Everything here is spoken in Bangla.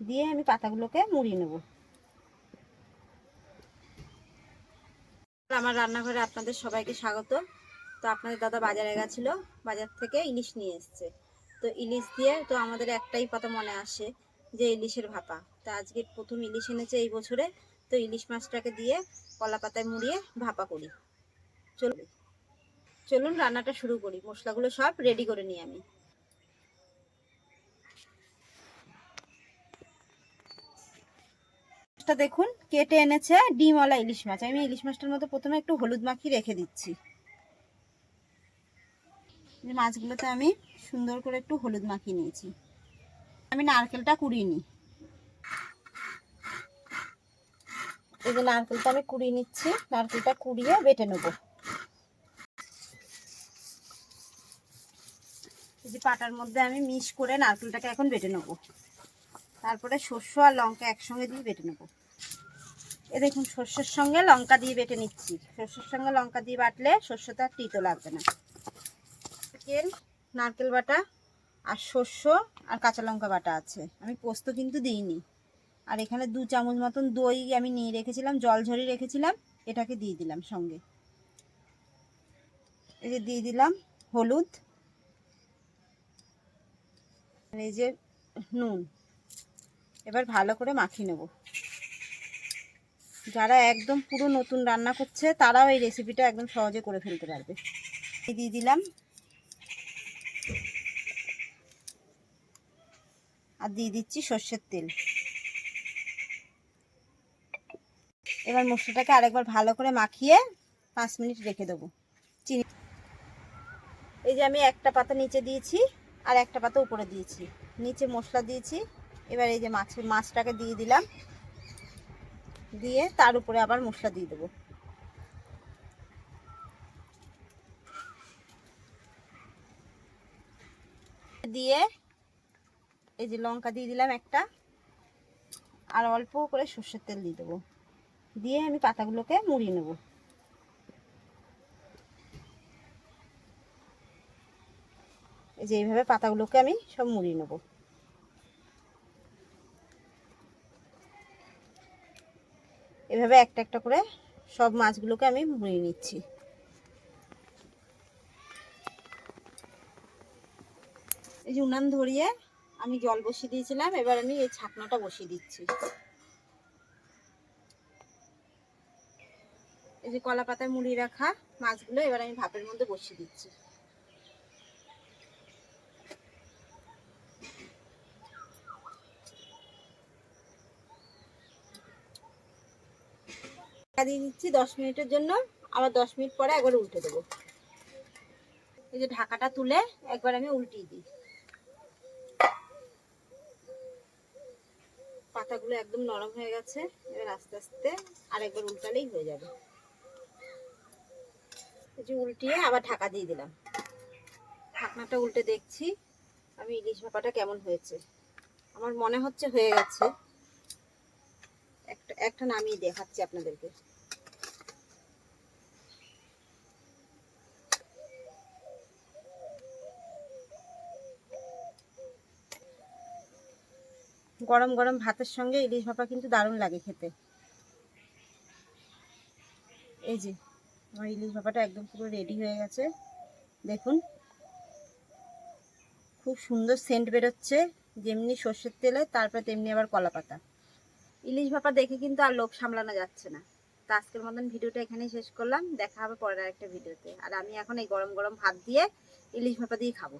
দিয়ে আমি পাতাগুলোকে মুড়িয়ে নেব। আমার রান্নাঘরে আপনাদের সবাইকে স্বাগত। তো আপনাদের দাদা বাজারে গেছিল, বাজার থেকে ইলিশ নিয়ে এসছে। তো ইলিশ দিয়ে তো আমাদের একটাই কথা মনে আসে যে ইলিশের ভাপা। তো আজকে প্রথম ইলিশ এনেছে এই বছরে। তো ইলিশ মাছটাকে দিয়ে কলা পাতায় মুড়িয়ে ভাপা করি। চলুন চলুন রান্নাটা শুরু করি। মশলাগুলো সব রেডি করে নিই আমি। মাছটা দেখুন, কেটে এনেছে ডিমওয়ালা ইলিশ মাছ। আমি ইলিশ মাছটার মধ্যে প্রথমে একটু হলুদ মাখিয়ে রেখে দিচ্ছি। মাছগুলোতে আমি সুন্দর করে একটু হলুদ মাখিয়ে নিয়েছি। আমি নারকেলটা কুড়িয়ে নিই। এই যে নারকেলটা আমি কুড়িয়ে নিচ্ছি, নারকেলটা কুড়িয়ে বেটে নেব। এই যে পাটার মধ্যে আমি মিক্স করে নারকেলটাকে এখন বেটে নেব। তারপরে শস্য আর লঙ্কা একসঙ্গে দিয়ে বেটে নেব। এ দেখুন, শস্যের সঙ্গে লঙ্কা দিয়ে বেটে নিচ্ছি। শস্যের সঙ্গে লঙ্কা দিয়ে বাটলে শস্যটা তিতো লাগবে না। নারকেল নারকেল বাটা আর শস্য আর কাঁচা লঙ্কা বাটা আছে। আমি পোস্ত কিন্তু দিইনি। আর এখানে দু চামচ মতন দই আমি নিয়ে রেখেছিলাম, জল ঝরিয়ে রেখেছিলাম, এটাকে দিয়ে দিলাম সঙ্গে। এই যে দিয়ে দিলাম হলুদ, আর এই যে নুন। এবার ভালো করে মাখিয়ে নেব। যারা একদম পুরো নতুন রান্না করছে, তারাও এই রেসিপিটা একদম সহজে করে ফেলতে পারবে। দিয়ে দিলাম। আর দিয়ে দিচ্ছি সর্ষের তেল। এবার মশলাটাকে আরেকবার ভালো করে মাখিয়ে পাঁচ মিনিট রেখে দেবো। চিনি। এই যে আমি একটা পাতা নিচে দিয়েছি আর একটা পাতা উপরে দিয়েছি। নিচে মশলা দিয়েছি। এবার এই যে মাছ মাছটাকে দিয়ে দিলাম। দিয়ে তার উপরে আবার মশলা দিয়ে দেবো। দিয়ে এই যে লঙ্কা দিয়ে দিলাম একটা। আর অল্প করে সর্ষের তেল দিয়ে দেবো। দিয়ে আমি পাতাগুলোকে মুড়িয়ে নেব। এই যে এইভাবে পাতাগুলোকে আমি সব মুড়িয়ে নেব। এভাবে একটা একটা করে সব মাছগুলোকে আমি মুড়িয়ে নিচ্ছি। এই যে উনান ধরিয়ে আমি জল বসিয়ে দিয়েছিলাম, এবার আমি এই ছাকনাটা বসিয়ে দিচ্ছি। এই যে কলা পাতায় মুড়িয়ে রাখা মাছগুলো এবার আমি ভাপের মধ্যে বসিয়ে দিচ্ছি। দিয়ে দিচ্ছি দশ মিনিটের জন্য। আবার দশ মিনিট পরে একবার উল্টে দেবো। এই যে ঢাকাটা তুলে একবার আমি উল্টিয়ে দিই। পাতাগুলো একদম নরম হয়ে গেছে। এবার আস্তে আস্তে আরেকবার উল্টালেই হয়ে যাবে। এই যে উল্টিয়ে আবার ঢাকা দিয়ে দিলাম। ঢাকনাটা উল্টে দেখছি। আমি ইলিশ ভাপাটা কেমন হয়েছে? আমার মনে হচ্ছে হয়ে গেছে। একটা নামিয়ে দেখাচ্ছি আপনাদেরকে। গরম গরম ভাতের সঙ্গে ইলিশ ভাপা কিন্তু দারুণ লাগে খেতে। এই যে, আমার ইলিশ ভাপাটা একদম পুরো রেডি হয়ে গেছে। দেখুন, খুব সুন্দর সেন্ট বেরোচ্ছে, যেমনি সর্ষের তেলে, তারপরে তেমনি আবার কলা পাতা ইলিশ ভাপা দেখে কিন্তু আর লোভ সামলানো যাচ্ছে না। তো আজকের মতন ভিডিওটা এখানেই শেষ করলাম। দেখা হবে পরের একটা ভিডিওতে। আর আমি এখন এই গরম গরম ভাত দিয়ে ইলিশ ভাপা দিয়ে খাব।